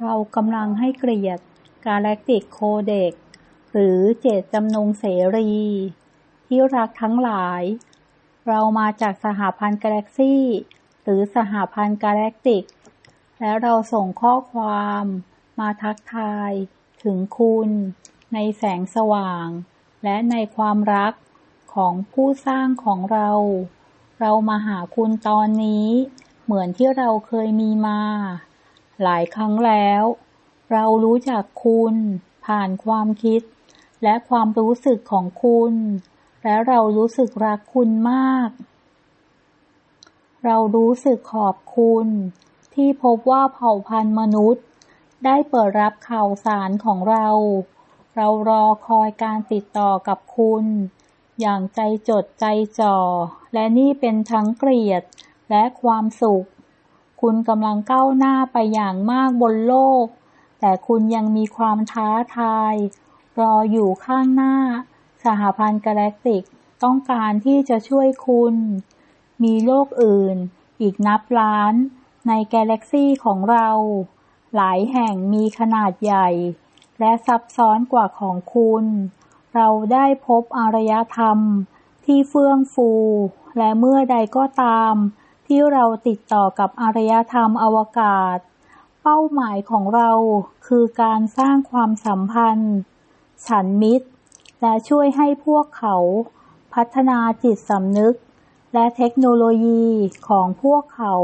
เรากำลังให้เกียรติ Galactic Codex หรือเจตจำนงเสรี ที่รักทั้งหลาย เรามาจากสหพันธ์กาแล็กซี่ หรือสหพันธ์กาแล็กติก และเราส่งข้อความมาทักทายถึงคุณ ในแสงสว่าง และในความรักของผู้สร้างของเรา เรามาหาคุณตอนนี้ เหมือนที่เราเคยมีมา หลายครั้งแล้ว เรารู้จักคุณ ผ่านความคิด และความรู้สึกของคุณ และเรารู้สึกรักคุณมาก เรารู้สึกขอบคุณ ที่พบว่าเผ่าพันธุ์มนุษย์ ได้เปิดรับข่าวสารของเรา เรารอคอยการติดต่อกับคุณ อย่างใจจดใจจ่อ และนี่เป็นทั้งเกลียดและความสุข คุณกำลังก้าวหน้าไปอย่างมากบนโลก แต่คุณยังมีความท้าทาย รออยู่ข้างหน้า สหพันธ์กาแล็กติกต้องการที่จะช่วยคุณ มีโลกอื่น อีกนับล้าน ในกาแล็กซี่ของเรา หลายแห่งมีขนาดใหญ่ และซับซ้อนกว่าของคุณ เราได้พบอารยธรรมที่เฟื่องฟู และเมื่อใดก็ตาม ที่เราติดต่อกับอารยธรรมอวกาศ เป้าหมายของเราคือการสร้างความสัมพันธ์ ฉันมิตร และช่วยให้พวกเขาพัฒนาจิตสำนึก และเทคโนโลยีของพวกเขา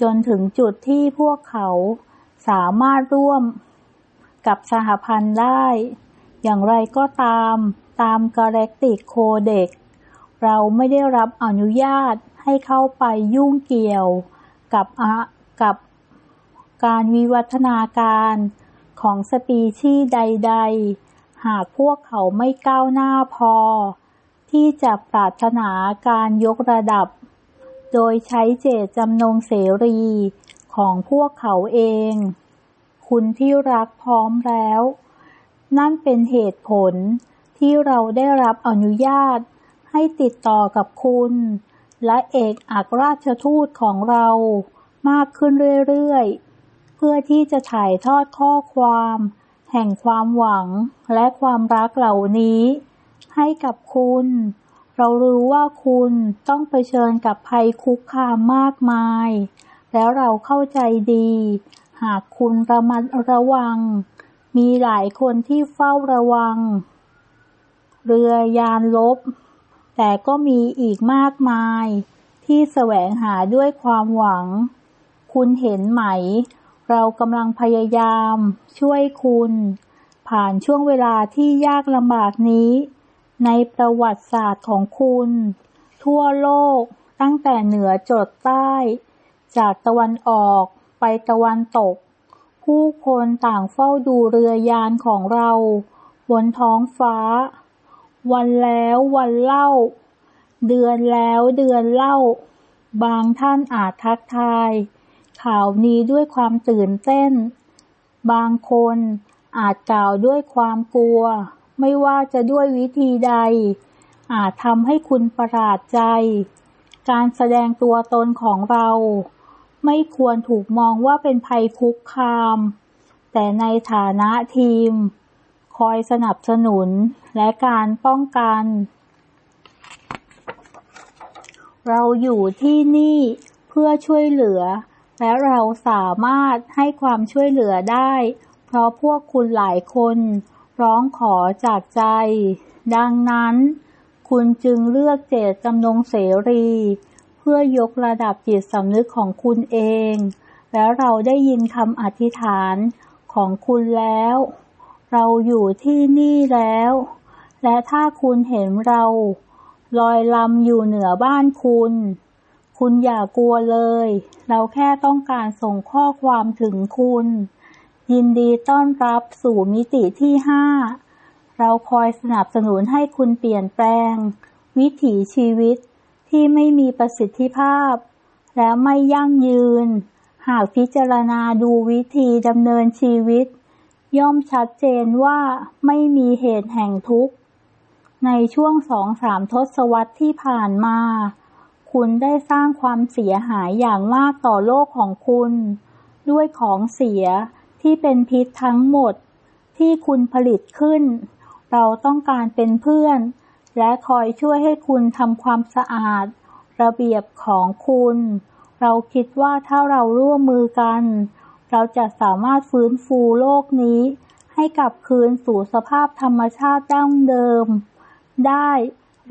จนถึงจุดที่พวกเขาสามารถร่วมกับสหพันธ์ได้ อย่างไรก็ตามตามกาแล็กติกโคเด็ก เราไม่ได้รับอนุญาต ให้เข้าไปยุ่งเกี่ยวกับกับการวิวัฒนาการของสปีชีส์ใด ๆ หากพวกเขาไม่ก้าวหน้าพอ ที่จะปรารถนาการยกระดับ โดยใช้เจตจำนงเสรีของพวกเขาเอง คุณที่รักพร้อมแล้ว นั่นเป็นเหตุผลที่เราได้รับอนุญาตให้ติดต่อกับคุณ และเอกอัครราชทูตของเรามากขึ้นเรื่อยๆ เพื่อที่จะถ่ายทอดข้อความ แห่งความหวังและความรักเหล่านี้ ให้กับคุณ เรารู้ว่าคุณต้องเผชิญกับภัยคุกคามมากมาย แล้วเราเข้าใจดี หากคุณระมัดระวัง มีหลายคนที่เฝ้าระวัง เรือยานลบ แต่ก็มีอีกมากมาย ที่แสวงหาด้วยความหวัง คุณเห็นไหม เรากำลังพยายาม ช่วยคุณ ผ่านช่วงเวลาที่ยากลำบากนี้ ในประวัติศาสตร์ของคุณ ทั่วโลกตั้งแต่เหนือจดใต้ จากตะวันออกไปตะวันตก ผู้คนต่างเฝ้าดูเรือยานของเรา บนท้องฟ้า วันแล้ววันเล่า เดือนแล้วเดือนเล่า บางท่านอาจทักทาย ข่าวนี้ด้วยความตื่นเต้น บางคนอาจกล่าวด้วยความกลัว ไม่ว่าจะด้วยวิธีใด อาจทำให้คุณประหลาดใจ การแสดงตัวตนของเรา ไม่ควรถูกมองว่าเป็นภัยคุกคาม แต่ในฐานะทีม อยสนับสนุนและการป้องกัน เราอยู่ที่นี่เพื่อช่วยเหลือ และเราสามารถให้ความช่วยเหลือได้ เพราะพวกคุณหลายคนร้องขอจากใจ ดังนั้น คุณจึงเลือกเจตจำนงเสรี เพื่อยกระดับจิตสำนึกของคุณเอง แล้วเราได้ยินคำอธิษฐานของคุณแล้ว เราอยู่ที่นี่แล้ว และถ้าคุณเห็นเรา ลอยลำอยู่เหนือบ้านคุณ คุณอย่ากลัวเลย เราแค่ต้องการส่งข้อความถึงคุณ ยินดีต้อนรับสู่มิติที่ห้าเราคอยสนับสนุนให้คุณเปลี่ยนแปลง วิถีชีวิตที่ไม่มีประสิทธิภาพ และไม่ยั่งยืน หากพิจารณาดูวิธีดำเนินชีวิต ย่อมชัดเจนว่าไม่มีเหตุแห่งทุกข์ ในช่วงสองสามทศวรรษที่ผ่านมา คุณได้สร้างความเสียหายอย่างมากต่อโลกของคุณ ด้วยของเสียที่เป็นพิษทั้งหมดที่คุณผลิตขึ้น เราต้องการเป็นเพื่อน และคอยช่วยให้คุณทำความสะอาด ระเบียบของคุณ เราคิดว่าถ้าเราร่วมมือกัน เราจะสามารถฟื้นฟูโลกนี้ ให้กลับคืนสู่สภาพธรรมชาติดั้งเดิม ได้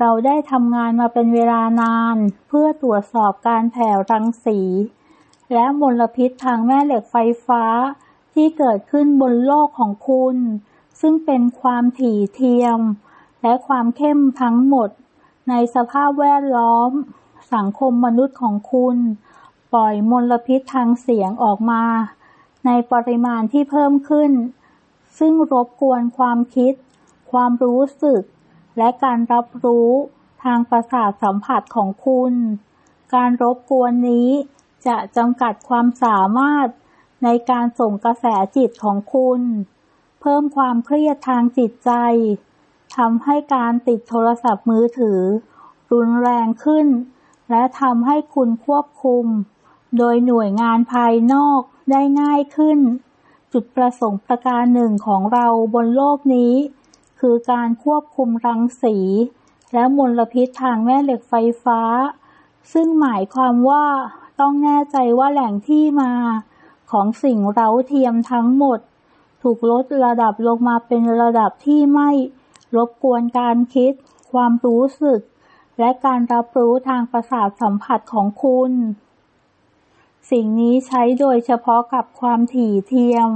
เราได้ทำงานมาเป็นเวลานาน เพื่อตรวจสอบการแผ่รังสี และมลพิษทางแม่เหล็กไฟฟ้า ที่เกิดขึ้นบนโลกของคุณ ซึ่งเป็นความถี่เทียม และความเข้มทั้งหมด ในสภาพแวดล้อม สังคมมนุษย์ของคุณ ปล่อยมลพิษทางเสียงออกมา ในปริมาณที่เพิ่มขึ้น ซึ่งรบกวนความคิด ความรู้สึก และการรับรู้ทางประสาทสัมผัสของคุณ การรบกวนนี้จะจำกัดความสามารถในการส่งกระแสจิตของคุณ เพิ่มความเครียดทางจิตใจทำให้การติดโทรศัพท์มือถือ รุนแรงขึ้น และทำให้คุณควบคุม โดยหน่วยงานภายนอก ได้ง่ายขึ้น จุดประสงค์ประการหนึ่งของเราบนโลกนี้ คือการควบคุมรังสี และมลพิษทางแม่เหล็กไฟฟ้า ซึ่งหมายความว่าต้องแน่ใจว่าแหล่งที่มา ของสิ่งเร้าเทียมทั้งหมด ถูกลดระดับลงมาเป็นระดับที่ไม่รบกวนการคิด ความรู้สึก และการรับรู้ทางประสาทสัมผัสของคุณ สิ่งนี้ใช้โดยเฉพาะกับความถี่เทียม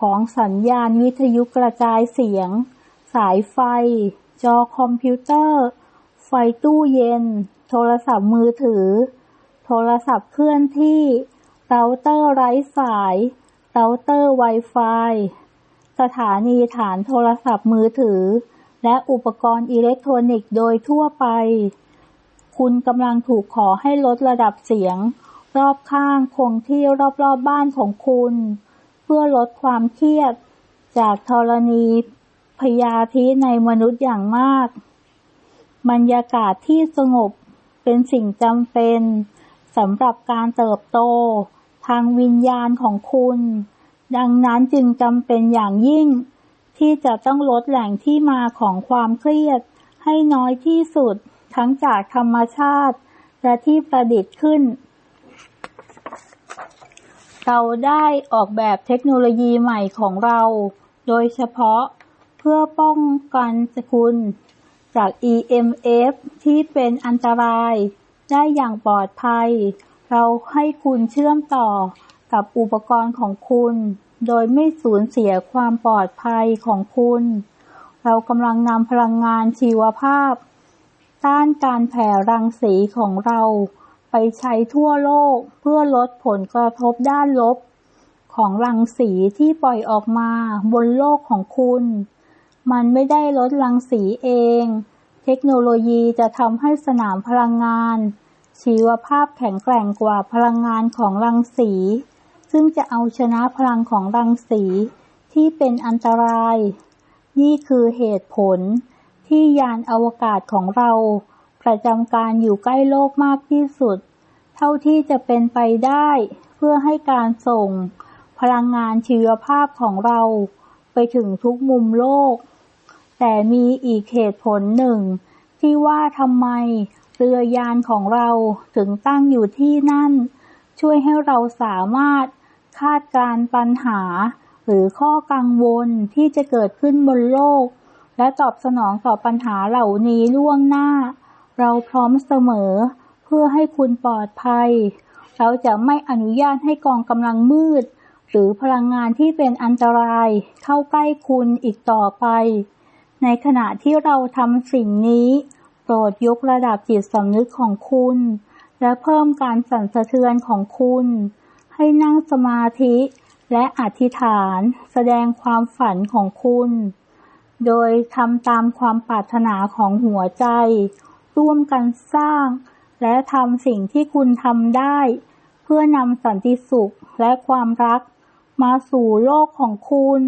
ของสัญญาณวิทยุกระจายเสียง สายไฟ จอคอมพิวเตอร์ ไฟตู้เย็น โทรศัพท์มือถือ โทรศัพท์เคลื่อนที่ เราเตอร์ไร้สาย เราเตอร์ Wi-Fi สถานีฐานโทรศัพท์มือถือ และอุปกรณ์อิเล็กทรอนิกส์โดยทั่วไป คุณกำลังถูกขอให้ลดระดับเสียง รอบข้างคงที่รอบๆบบ้านของคุณ เพื่อลดความเครียดจากธรณีพยาธิในมนุษย์อย่างมาก บรรยากาศที่สงบเป็นสิ่งจำเป็นสำหรับการเติบโต ทางวิญญาณของคุณ ดังนั้นจึงจำเป็นอย่างยิ่ง ที่จะต้องลดแหล่งที่มาของความเครียดให้น้อยที่สุดทั้งจากธรรมชาติ และที่ประดิษฐ์ขึ้น เราได้ออกแบบเทคโนโลยีใหม่ของเรา โดยเฉพาะเพื่อป้องกันคุณจาก EMF ที่เป็นอันตราย ได้อย่างปลอดภัย เราให้คุณเชื่อมต่อกับอุปกรณ์ของคุณ โดยไม่สูญเสียความปลอดภัยของคุณ เรากำลังนำพลังงานชีวภาพ ต้านการแผ่รังสีของเรา ไปใช้ทั่วโลกเพื่อลดผลกระทบด้านลบ ของรังสีที่ปล่อยออกมาบนโลกของคุณ มันไม่ได้ลดรังสีเอง เทคโนโลยีจะทำให้สนามพลังงาน ชีวภาพแข็งแกร่งกว่าพลังงานของรังสี ซึ่งจะเอาชนะพลังของรังสีที่เป็นอันตราย นี่คือเหตุผลที่ยานอวกาศของเรา ประจำการอยู่ใกล้โลกมากที่สุด เท่าที่จะเป็นไปได้ เพื่อให้การส่ง พลังงานชีวภาพของเราไปถึงทุกมุมโลก แต่มีอีกเหตุผลหนึ่ง ที่ว่าทำไมเรือยานของเราถึงตั้งอยู่ที่นั่น ช่วยให้เราสามารถคาดการปัญหา หรือข้อกังวลที่จะเกิดขึ้นบนโลก และตอบสนองต่อปัญหาเหล่านี้ล่วงหน้า เราพร้อมเสมอ เพื่อให้คุณปลอดภัย เราจะไม่อนุญาตให้กองกำลังมืด หรือพลังงานที่เป็นอันตรายเข้าใกล้คุณอีกต่อไป ในขณะที่เราทำสิ่งนี้ โปรดยกระดับจิตสำนึกของคุณ และเพิ่มการสั่นสะเทือนของคุณ ให้นั่งสมาธิและอธิษฐานแสดงความฝันของคุณ โดยทำตามความปรารถนาของหัวใจ ร่วมกันสร้าง และทำสิ่งที่คุณทำได้ เพื่อนำสันติสุขและความรัก มาสู่โลกของคุณ